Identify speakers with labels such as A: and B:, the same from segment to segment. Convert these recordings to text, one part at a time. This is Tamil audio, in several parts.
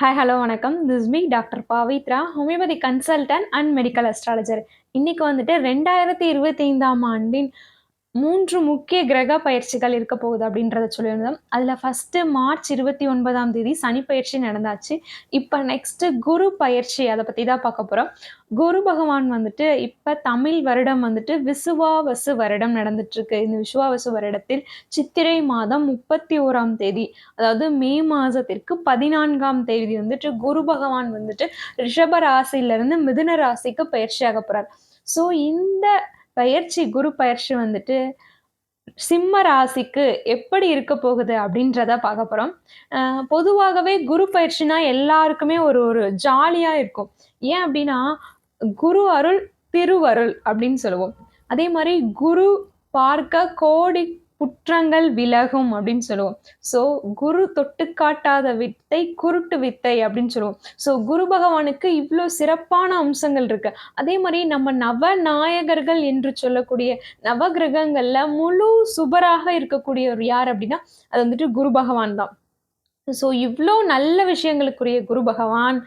A: ஹாய் ஹலோ வணக்கம். This me doctor Pavithra homeopathy consultant and medical astrologer இன்னைக்கு வந்துட்டு ரெண்டாயிரத்தி இருபத்தி ஐந்தாம் ஆண்டின் மூன்று முக்கிய கிரக பயிற்சிகள் இருக்க போகுது அப்படின்றத சொல்லியிருந்தோம். அதில் ஃபஸ்ட்டு மார்ச் இருபத்தி ஒன்பதாம் தேதி சனி பயிற்சி நடந்தாச்சு. இப்போ நெக்ஸ்ட்டு குரு பயிற்சி அதை பற்றி தான் பார்க்க போகிறோம் குரு பகவான் வந்துட்டு இப்போ தமிழ் வருடம் வந்துட்டு விசுவாவசு வருடம் நடந்துட்டுருக்கு. இந்த விசுவாவசு வருடத்தில் சித்திரை மாதம் முப்பத்தி ஓராம் தேதி அதாவது மே மாதத்திற்கு பதினான்காம் தேதி வந்துட்டு குரு பகவான் வந்துட்டு ரிஷப ராசியிலிருந்து மிதுன ராசிக்கு பயிற்சியாக போகிறார் ஸோ இந்த பயிற்சி குரு பயிற்சி வந்துட்டு சிம்ம ராசிக்கு எப்படி இருக்க போகுது அப்படின்றத பார்க்க போகிறோம் பொதுவாகவே குரு பயிற்சினா எல்லாருக்குமே ஒரு ஒரு ஜாலியாக இருக்கும். ஏன் அப்படின்னா குரு அருள் திருவருள் அப்படின்னு சொல்லுவோம். அதே மாதிரி குரு பார்க்க கோடி குற்றங்கள் விலகும் அப்படின்னு சொல்லுவோம். ஸோ குரு தொட்டு காட்டாத வித்தை குருட்டு வித்தை அப்படின்னு சொல்லுவோம். ஸோ குரு பகவானுக்கு இவ்வளோ சிறப்பான அம்சங்கள் இருக்கு. அதே மாதிரி நம்ம நவ நாயகர்கள் என்று சொல்லக்கூடிய நவ கிரகங்களில் முழு சுபராக இருக்கக்கூடியவர் யார் அப்படின்னா அது வந்துட்டு குரு பகவான் தான். ஸோ இவ்வளோ நல்ல விஷயங்களுக்குரிய குரு பகவான்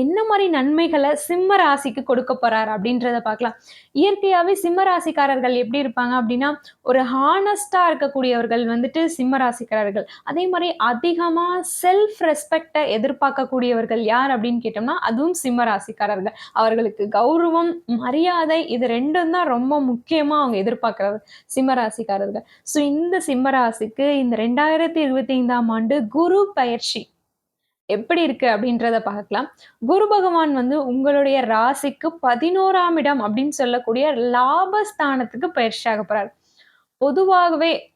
A: என்ன மாதிரி நன்மைகளை சிம்ம ராசிக்கு கொடுக்க போறார் அப்படின்றத பார்க்கலாம். இயற்கையாகவே சிம்ம ராசிக்காரர்கள் எப்படி இருப்பாங்க அப்படின்னா ஒரு ஹானஸ்டா இருக்கக்கூடியவர்கள் வந்துட்டு சிம்ம ராசிக்காரர்கள். அதே மாதிரி அதிகமாக செல்ஃப் ரெஸ்பெக்டை எதிர்பார்க்கக்கூடியவர்கள் யார் அப்படின்னு கேட்டோம்னா அதுவும் சிம்ம ராசிக்காரர்கள். அவர்களுக்கு கௌரவம் மரியாதை இது ரெண்டும் தான் ரொம்ப முக்கியமாக அவங்க எதிர்பார்க்கறது சிம்ம ராசிக்காரர்கள். ஸோ இந்த சிம்ம ராசிக்கு இந்த ரெண்டாயிரத்தி இருபத்தி ஐந்தாம் ஆண்டு குரு பயிற்சி. எப்படி இருக்கு அப்படின்றத பார்க்கலாம். குரு பகவான் வந்து உங்களுடைய ராசிக்கு பதினோராம் இடம் அப்படின்னு சொல்லக்கூடிய லாபஸ்தானத்துக்கு பயிற்சியாக போறார். பொதுவாகவே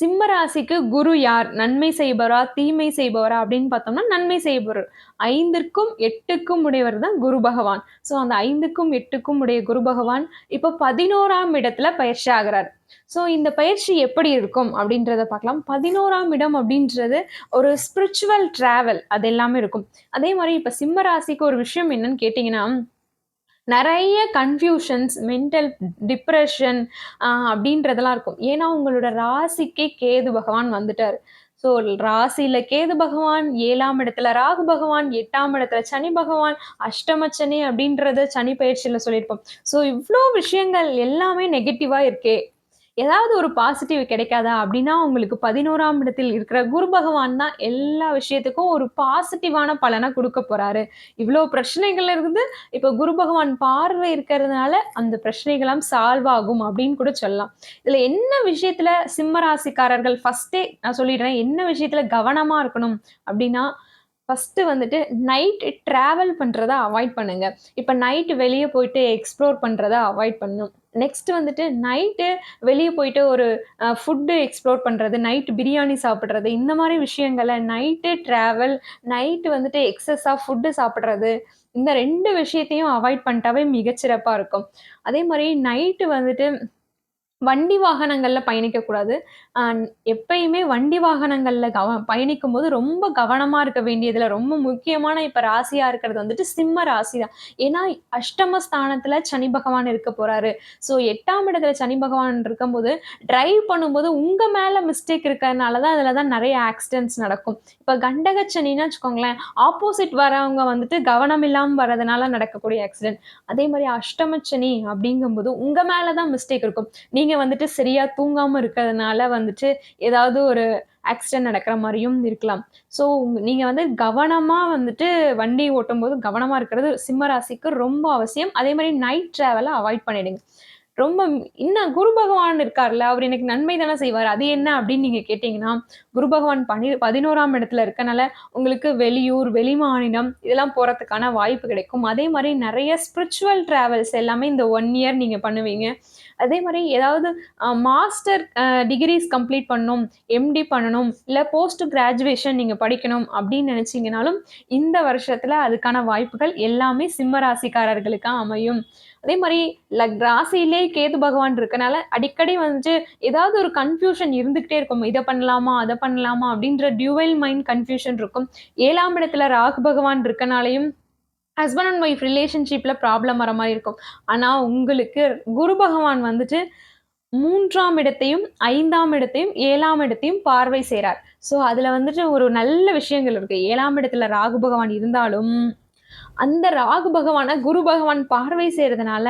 A: சிம்ம ராசிக்கு குரு யார்? நன்மை செய்பவரா? தீமை செய்பவரா? அப்படின்னு பார்த்தோம்னா நன்மை செய்பவர். ஐந்திற்கும் எட்டுக்கும் உடையவர் தான் குரு பகவான். ஸோ அந்த ஐந்துக்கும் எட்டுக்கும் உடைய குரு பகவான் இப்போ பதினோராம் இடத்துல பயிற்சி ஆகிறார். ஸோ இந்த பயிற்சி எப்படி இருக்கும் அப்படின்றத பார்க்கலாம். பதினோராம் இடம் அப்படின்றது ஒரு ஸ்பிரிச்சுவல் ட்ராவல் அது எல்லாமே இருக்கும். அதே மாதிரி இப்போ சிம்ம ராசிக்கு ஒரு விஷயம் என்னன்னு கேட்டிங்கன்னா நிறைய கன்ஃபியூஷன்ஸ் மென்டல் டிப்ரெஷன் அப்படின்றதெல்லாம் இருக்கும். ஏன்னா உங்களோட ராசிக்கே கேது பகவான் வந்துட்டார். ஸோ ராசியில கேது பகவான் ஏழாம் இடத்துல ராகு பகவான் எட்டாம் இடத்துல சனி பகவான் அஷ்டம சனி அப்படின்றத சனி பயிற்சியில் சொல்லியிருப்போம். ஸோ இவ்வளோ விஷயங்கள் எல்லாமே நெகட்டிவாக இருக்கே. ஏதாவது ஒரு பாசிட்டிவ் கிடைக்காதா அப்படின்னா உங்களுக்கு பதினோராம் இடத்தில் இருக்கிற குரு பகவான் தான் எல்லா விஷயத்துக்கும் ஒரு பாசிட்டிவான பலனை கொடுக்க போறாரு. இவ்வளோ பிரச்சனைகள் இருந்து இப்போ குரு பகவான் பார்வை இருக்கிறதுனால அந்த பிரச்சனைகளாம் சால்வ் ஆகும் அப்படின்னு கூட சொல்லலாம். இதில் என்ன விஷயத்துல சிம்ம ராசிக்காரர்கள் ஃபர்ஸ்டே நான் சொல்லிடுறேன் என்ன விஷயத்துல கவனமா இருக்கணும் அப்படின்னா ஃபஸ்ட்டு வந்துட்டு நைட் ட்ராவல் பண்ணுறத அவாய்ட் பண்ணுங்க. இப்போ நைட்டு வெளியே போயிட்டு எக்ஸ்ப்ளோர் பண்ணுறத அவாய்ட் பண்ணணும். நெக்ஸ்ட் வந்துட்டு நைட்டு வெளியே போயிட்டு ஒரு ஃபுட்டு எக்ஸ்ப்ளோர் பண்ணுறது நைட்டு பிரியாணி சாப்பிட்றது இந்த மாதிரி விஷயங்களை நைட்டு ட்ராவல் நைட்டு வந்துட்டு எக்ஸஸாக ஃபுட்டு சாப்பிட்றது இந்த ரெண்டு விஷயத்தையும் அவாய்ட் பண்ணிட்டாவே மிகச்சிறப்பாக இருக்கும். அதே மாதிரி நைட்டு வந்துட்டு வண்டி வாகனங்களில் பயணிக்கக்கூடாது. எப்பயுமே வண்டி வாகனங்களில் கவ பயணிக்கும் போது ரொம்ப கவனமாக இருக்க வேண்டியதில் ரொம்ப முக்கியமான இப்போ ராசியாக இருக்கிறது வந்துட்டு சிம்ம ராசி தான் ஏன்னா அஷ்டம ஸ்தானத்தில் சனி பகவான் இருக்க போகிறாரு ஸோ எட்டாம் இடத்துல சனி பகவான் இருக்கும்போது டிரைவ் பண்ணும்போது உங்கள் மேலே மிஸ்டேக் இருக்கிறதுனால தான் அதில் தான் நிறைய ஆக்சிடென்ட்ஸ் நடக்கும். இப்போ கண்டக சனின்னா வச்சுக்கோங்களேன் ஆப்போசிட் வரவங்க வந்துட்டு கவனம் இல்லாமல் வரதுனால நடக்கக்கூடிய ஆக்சிடென்ட் அதே மாதிரி அஷ்டம சனி அப்படிங்கும்போது உங்கள் மேலே தான் மிஸ்டேக் இருக்கும். நீங்கள் நீங்கள் வந்துட்டு சரியாக தூங்காமல் இருக்கிறதுனால வந்துட்டு ஏதாவது ஒரு ஆக்சிடென்ட் நடக்கிற மாதிரியும் இருக்கலாம். ஸோ நீங்கள் வந்து கவனமாக வந்துட்டு வண்டி ஓட்டும் போது கவனமாக இருக்கிறது சிம்ம ராசிக்கு ரொம்ப அவசியம். அதே மாதிரி நைட் ட்ராவலை அவாய்ட் பண்ணிடுங்க. ரொம்ப இன்னும் குரு பகவான் இருக்கார்ல அவர் எனக்கு நன்மை தானே செய்வார். அது என்ன அப்படின்னு நீங்கள் கேட்டிங்கன்னா குரு பகவான் பனி பதினோராம் இடத்துல இருக்கனால உங்களுக்கு வெளியூர் வெளி மாநிலம் இதெல்லாம் போகிறதுக்கான வாய்ப்பு கிடைக்கும். அதே மாதிரி நிறைய ஸ்பிரிச்சுவல் ட்ராவல்ஸ் எல்லாமே இந்த ஒன் இயர் நீங்கள் பண்ணுவீங்க. அதே மாதிரி ஏதாவது மாஸ்டர் டிகிரிஸ் கம்ப்ளீட் பண்ணணும் எம்டி பண்ணணும் இல்லை போஸ்ட் கிராஜுவேஷன் நீங்கள் படிக்கணும் அப்படின்னு நினச்சிங்கனாலும் இந்த வருஷத்தில் அதுக்கான வாய்ப்புகள் எல்லாமே சிம்ம ராசிக்காரர்களுக்கு அமையும். அதே மாதிரி லக் ராசியிலே கேது பகவான் இருக்கனால அடிக்கடி வந்துட்டு ஏதாவது ஒரு கன்ஃபியூஷன் இருந்துகிட்டே இருக்கும். இதை பண்ணலாமா அதை பண்ணலாமா அப்படின்ற டியூவல் மைண்ட் கன்ஃபியூஷன் இருக்கும். ஏழாம் இடத்துல ராகு பகவான் இருக்கனாலையும் ஹஸ்பண்ட் அண்ட் ஒய்ஃப் ரிலேஷன்ஷிப்பில் ப்ராப்ளம் வர மாதிரி இருக்கும். ஆனால் உங்களுக்கு குரு பகவான் வந்துட்டு மூன்றாம் இடத்தையும் ஐந்தாம் இடத்தையும் ஏழாம் இடத்தையும் பார்வை செய்கிறார் ஸோ அதில் வந்துட்டு ஒரு நல்ல விஷயங்கள் இருக்குது ஏழாம் இடத்துல ராகு பகவான் இருந்தாலும் அந்த ராகு பகவானை குரு பகவான் பார்வை செய்கிறதுனால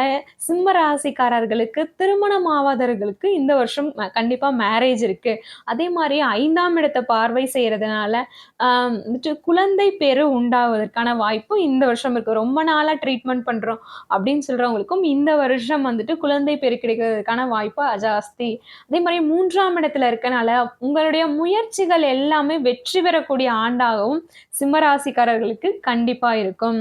A: சிம்ம ராசிக்காரர்களுக்கு திருமணம் ஆவாதவர்களுக்கு இந்த வருஷம் கண்டிப்பாக மேரேஜ் இருக்குது அதே மாதிரி ஐந்தாம் இடத்தை பார்வை செய்கிறதுனால வந்துட்டு குழந்தை பேரு உண்டாவதற்கான வாய்ப்பும் இந்த வருஷம் இருக்குது ரொம்ப நாளாக ட்ரீட்மெண்ட் பண்ணுறோம் அப்படின்னு சொல்கிறவங்களுக்கும் இந்த வருஷம் வந்துட்டு குழந்தை பேர் கிடைக்கிறதுக்கான வாய்ப்பு ஜாஸ்தி. அதே மாதிரி மூன்றாம் இடத்துல இருக்கனால உங்களுடைய முயற்சிகள் எல்லாமே வெற்றி பெறக்கூடிய ஆண்டாகவும் சிம்மராசிக்காரர்களுக்கு கண்டிப்பாக இருக்கும்.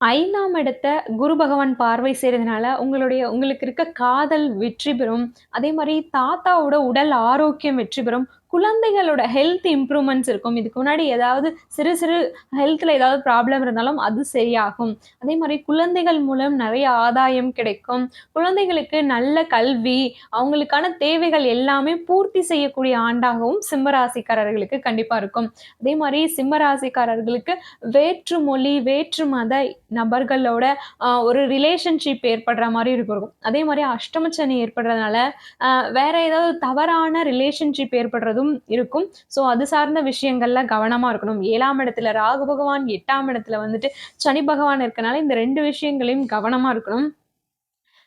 A: ஐந்தாம் இடத்த குரு பகவான் பார்வை செய்கிறதுனால உங்களுடைய உங்களுக்கு இருக்க காதல் வெற்றி பெறும். அதே மாதிரி தாத்தாவோட உடல் ஆரோக்கியம் வெற்றி பெறும். குழந்தைகளோட ஹெல்த் இம்ப்ரூவ்மெண்ட்ஸ் இருக்கும். இதுக்கு முன்னாடி ஏதாவது சிறு சிறு ஹெல்த்தில் ஏதாவது ப்ராப்ளம் இருந்தாலும் அது சரியாகும். அதே மாதிரி குழந்தைகள் மூலம் நிறைய ஆதாயம் கிடைக்கும். குழந்தைகளுக்கு நல்ல கல்வி அவங்களுக்கான தேவைகள் எல்லாமே பூர்த்தி செய்யக்கூடிய ஆண்டாகவும் சிம்மராசிக்காரர்களுக்கு கண்டிப்பாக இருக்கும். அதே மாதிரி சிம்மராசிக்காரர்களுக்கு வேற்று மொழி வேற்று மத நபர்களோட ஒரு ரிலேஷன்ஷிப் ஏற்படுற மாதிரி இருக்கும். அதே மாதிரி அஷ்டமச்சனி ஏற்படுறதுனால வேற ஏதாவது தவறான ரிலேஷன்ஷிப் ஏற்படுறதும் இருக்கும். ஸோ அது சார்ந்த விஷயங்கள்ல கவனமா இருக்கணும். ஏழாம் இடத்துல ராகு பகவான் எட்டாம் இடத்துல வந்துட்டு சனி பகவான் இருக்கனால இந்த ரெண்டு விஷயங்களையும் கவனமா இருக்கணும்.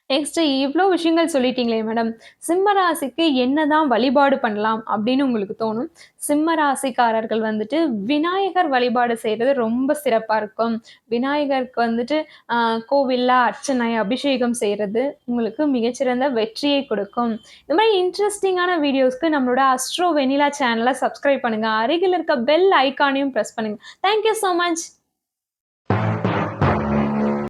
A: நெக்ஸ்ட் இவ்வளோ விஷயங்கள் சொல்லிட்டீங்களே மேடம் சிம்மராசிக்கு என்ன என்னதான் வழிபாடு பண்ணலாம் அப்படின்னு உங்களுக்கு தோணும்? சிம்மராசிக்காரர்கள் வந்துட்டு விநாயகர் வழிபாடு செய்கிறது ரொம்ப சிறப்பாக இருக்கும். விநாயகருக்கு வந்துட்டு கோவிலில் அர்ச்சனை அபிஷேகம் செய்கிறது உங்களுக்கு மிகச்சிறந்த வெற்றியை கொடுக்கும். இந்த மாதிரி இன்ட்ரெஸ்டிங்கான வீடியோஸ்க்கு நம்மளோட அஸ்ட்ரோ வெனிலா சேனலை சப்ஸ்கிரைப் பண்ணுங்கள் அருகில் இருக்க பெல் ஐக்கானையும் ப்ரெஸ் பண்ணுங்கள் தேங்க்யூ ஸோ மச்